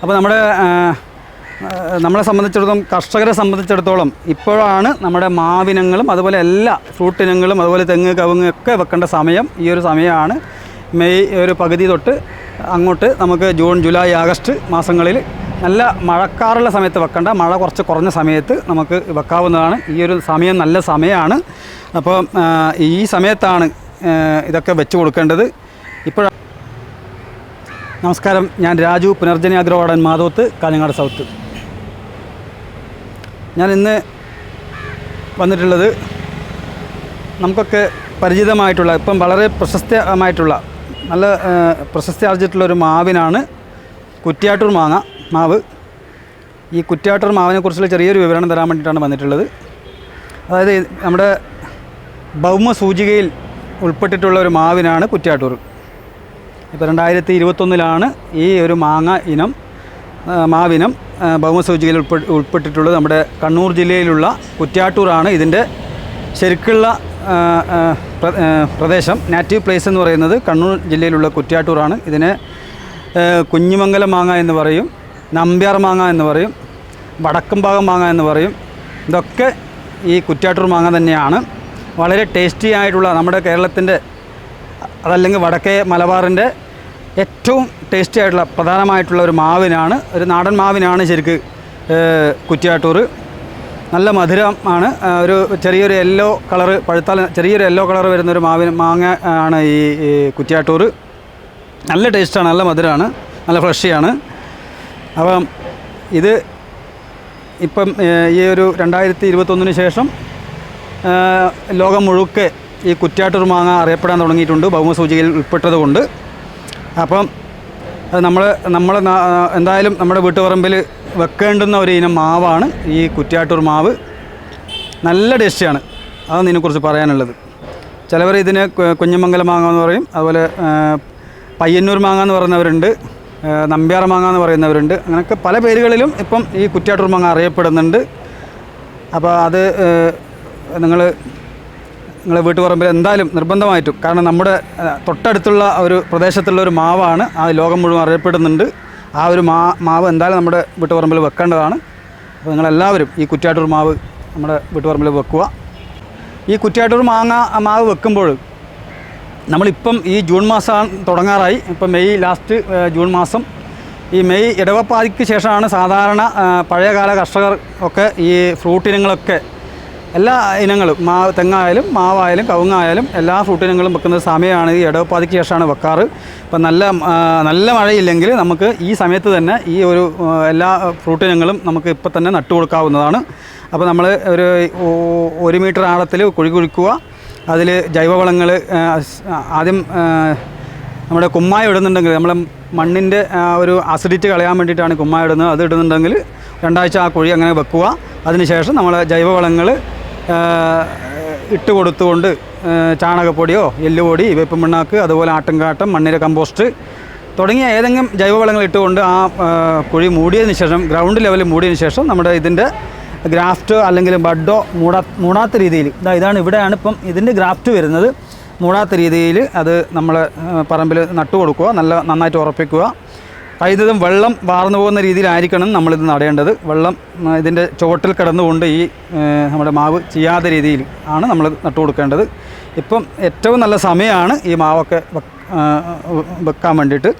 അപ്പോൾ നമ്മുടെ നമ്മളെ സംബന്ധിച്ചിടത്തോളം കർഷകരെ സംബന്ധിച്ചിടത്തോളം ഇപ്പോഴാണ് നമ്മുടെ മാവിനങ്ങളും അതുപോലെ എല്ലാ ഫ്രൂട്ട് ഇനങ്ങളും അതുപോലെ തെങ്ങ് കവുങ്ങ് ഒക്കെ വെക്കേണ്ട സമയം. ഈ ഒരു സമയമാണ് മെയ് ഒരു പകുതി തൊട്ട് അങ്ങോട്ട് നമുക്ക് ജൂൺ ജൂലൈ ആഗസ്റ്റ് മാസങ്ങളിൽ നല്ല മഴക്കാറുള്ള സമയത്ത് വെക്കേണ്ട മഴ കുറച്ച് കുറഞ്ഞ സമയത്ത് നമുക്ക് വെക്കാവുന്നതാണ്. ഈ ഒരു സമയം നല്ല സമയമാണ്. അപ്പോൾ ഈ സമയത്താണ് ഇതൊക്കെ വെച്ച് കൊടുക്കേണ്ടത്. ഇപ്പോൾ നമസ്കാരം. ഞാൻ രാജു പുനർജനി അഗ്രവാടൻ മാധവത്ത് കാഞ്ഞങ്ങാട് സൗത്ത്. ഞാൻ ഇന്ന് വന്നിട്ടുള്ളത് നമുക്കൊക്കെ പരിചിതമായിട്ടുള്ള ഇപ്പം വളരെ പ്രശസ്തമായിട്ടുള്ള നല്ല പ്രശസ്തി ആർജിച്ചിട്ടുള്ള ഒരു മാവിനാണ് കുറ്റ്യാട്ടൂർ മാങ്ങ മാവ്. ഈ കുറ്റ്യാട്ടൂർ മാവിനെക്കുറിച്ചുള്ള ചെറിയൊരു വിവരണം തരാൻ വേണ്ടിയിട്ടാണ് വന്നിട്ടുള്ളത്. അതായത് നമ്മുടെ ഭൗമ സൂചികയിൽ ഉൾപ്പെട്ടിട്ടുള്ള ഒരു മാവിനാണ് കുറ്റ്യാട്ടൂർ. ഇപ്പോൾ രണ്ടായിരത്തി ഇരുപത്തൊന്നിലാണ് ഈ ഒരു മാങ്ങ ഇനം മാവിനം ഭൗമസൂചികയിൽ ഉൾപ്പെ ഉൾപ്പെട്ടിട്ടുള്ളത്. നമ്മുടെ കണ്ണൂർ ജില്ലയിലുള്ള കുറ്റ്യാട്ടൂറാണ് ഇതിന്റെ ശരിക്കുള്ള പ്രദേശം. നാറ്റീവ് പ്ലേസ് എന്ന് പറയുന്നത് കണ്ണൂർ ജില്ലയിലുള്ള കുറ്റ്യാട്ടൂറാണ് ഇതിനെ കുഞ്ഞിമംഗലം മാങ്ങ എന്ന് പറയും നമ്പ്യാർ മാങ്ങ എന്ന് പറയും വടക്കും ഭാഗം മാങ്ങ എന്ന് പറയും. ഇതൊക്കെ ഈ കുറ്റ്യാട്ടൂർ മാങ്ങ തന്നെയാണ്. വളരെ ടേസ്റ്റി ആയിട്ടുള്ള നമ്മുടെ കേരളത്തിന്റെ അതല്ലെങ്കിൽ വടക്കേ മലബാറിന്റെ ഏറ്റവും ടേസ്റ്റി ആയിട്ടുള്ള പ്രധാനമായിട്ടുള്ള ഒരു മാവിനാണ് ഒരു നാടൻ മാവിനാണ് ശരിക്ക് കുറ്റിയാട്ടൂർ. നല്ല മധുരമാണ് ആണ് ഒരു ചെറിയൊരു യെല്ലോ കളറ് പഴുത്താൽ ചെറിയൊരു യെല്ലോ കളർ വരുന്ന ഒരു മാവിന് മാങ്ങ ആണ് ഈ കുറ്റ്യാട്ടൂർ. നല്ല ടേസ്റ്റാണ് നല്ല മധുരമാണ് നല്ല ഫ്രഷിയാണ് അപ്പം ഇത് ഇപ്പം ഈ ഒരു രണ്ടായിരത്തി ഇരുപത്തൊന്നിന് ശേഷം ലോകം മുഴുക്കെ ഈ കുറ്റ്യാട്ടൂർ മാങ്ങ അറിയപ്പെടാൻ തുടങ്ങിയിട്ടുണ്ട്. ഭൗമസൂചികയിൽ ഉൾപ്പെട്ടതുകൊണ്ട്. അപ്പം നമ്മൾ നമ്മൾ എന്തായാലും നമ്മുടെ വീട്ടുപറമ്പിൽ വെക്കേണ്ടുന്ന ഒരു ഇനം മാവാണ് ഈ കുറ്റ്യാട്ടൂർ മാവ്. നല്ല ടേസ്റ്റിയാണ്. അതാണ് ഇതിനെക്കുറിച്ച് പറയാനുള്ളത്. ചിലവർ ഇതിന് കുഞ്ഞമംഗലം മാങ്ങ എന്ന് പറയും. അതുപോലെ പയ്യന്നൂർ മാങ്ങ എന്ന് പറയുന്നവരുണ്ട്. നമ്പ്യാറ മാങ്ങ എന്ന് പറയുന്നവരുണ്ട്. അങ്ങനെയൊക്കെ പല പേരുകളിലും ഇപ്പം ഈ കുറ്റ്യാട്ടൂർ മാങ്ങ അറിയപ്പെടുന്നുണ്ട്. അപ്പോൾ അത് നിങ്ങൾ നിങ്ങളെ വീട്ടുപറമ്പിൽ എന്തായാലും നിർബന്ധമായിട്ടും കാരണം നമ്മുടെ തൊട്ടടുത്തുള്ള ഒരു പ്രദേശത്തുള്ള ഒരു മാവാണ് ആ ലോകം മുഴുവൻ അറിയപ്പെടുന്നുണ്ട്. ആ ഒരു മാ മാവ് എന്തായാലും നമ്മുടെ വീട്ടുപറമ്പിൽ വെക്കേണ്ടതാണ്. അപ്പോൾ നിങ്ങളെല്ലാവരും ഈ കുറ്റ്യാട്ടൂർ മാവ് നമ്മുടെ വീട്ടുപറമ്പിൽ വെക്കുക. ഈ കുറ്റ്യാട്ടൂർ മാങ്ങ മാവ് വെക്കുമ്പോൾ നമ്മളിപ്പം ഈ ജൂൺ മാസം തുടങ്ങാറായി. ഇപ്പം മെയ് ലാസ്റ്റ് ജൂൺ മാസം. ഈ മെയ് ഇടവപ്പാതിക്ക് ശേഷമാണ് സാധാരണ പഴയകാല കർഷകർ ഒക്കെ ഈ ഫ്രൂട്ട് ഇനങ്ങളൊക്കെ എല്ലാ ഇനങ്ങളും മാ തെങ്ങായാലും മാവായാലും കവുങ്ങായാലും എല്ലാ ഫ്രൂട്ട് ഇനങ്ങളും വെക്കുന്ന സമയമാണ്. ഈ ഇടവപ്പാതിക്ക് ശേഷമാണ് വെക്കാറ്. ഇപ്പം നല്ല നല്ല മഴയില്ലെങ്കിൽ നമുക്ക് ഈ സമയത്ത് തന്നെ ഈ ഒരു എല്ലാ ഫ്രൂട്ട് ഇനങ്ങളും നമുക്ക് ഇപ്പം തന്നെ നട്ടു കൊടുക്കാവുന്നതാണ്. അപ്പോൾ നമ്മൾ ഒരു ഒരു മീറ്റർ ആഴത്തിൽ കുഴി കുഴിക്കുക. അതിൽ ജൈവവളങ്ങൾ ആദ്യം നമ്മുടെ കുമ്മായ ഇടുന്നുണ്ടെങ്കിൽ നമ്മൾ മണ്ണിന്റെ ഒരു അസിഡിറ്റി കളയാൻ വേണ്ടിയിട്ടാണ് കുമ്മായ ഇടുന്നത്. അത് ഇടുന്നുണ്ടെങ്കിൽ രണ്ടാഴ്ച ആ കുഴി അങ്ങനെ വെക്കുക. അതിനുശേഷം നമ്മൾ ജൈവവളങ്ങൾ ഇട്ട് കൊടുത്തുകൊണ്ട് ചാണകപ്പൊടിയോ എല്ലുപൊടി വേപ്പും മണ്ണാക്ക് അതുപോലെ ആട്ടുംകാട്ടം മണ്ണിര കമ്പോസ്റ്റ് തുടങ്ങിയ ഏതെങ്കിലും ജൈവവളങ്ങൾ ഇട്ടുകൊണ്ട് ആ കുഴി മൂടിയതിന് ശേഷം ഗ്രൗണ്ട് ലെവലിൽ മൂടിയതിന് ശേഷം നമ്മുടെ ഇതിന്റെ ഗ്രാഫ്റ്റ് അല്ലെങ്കിൽ ബഡോ മൂടാ മൂടാത്ത രീതിയിൽ ഇതാ ഇതാണ് ഇവിടെയാണ് ഇപ്പം ഇതിന്റെ ഗ്രാഫ്റ്റ് വരുന്നത്. മൂടാത്ത രീതിയിൽ അത് നമ്മൾ പറമ്പിൽ നട്ടു കൊടുക്കുക നല്ല നന്നായിട്ട് ഉറപ്പിക്കുക. കഴിയുന്നതും വെള്ളം വാർന്നു പോകുന്ന രീതിയിലായിരിക്കണം നമ്മളിത് നടേണ്ടത്. വെള്ളം ഇതിന്റെ ചുവട്ടിൽ കിടന്നുകൊണ്ട് ഈ നമ്മുടെ മാവ് ചെയ്യാത്ത രീതിയിൽ ആണ് നമ്മൾ നട്ടു കൊടുക്കേണ്ടത്. ഇപ്പം ഏറ്റവും നല്ല സമയമാണ് ഈ മാവൊക്കെ വെക്കാൻ വേണ്ടിയിട്ട്.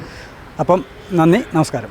അപ്പം നന്ദി നമസ്കാരം.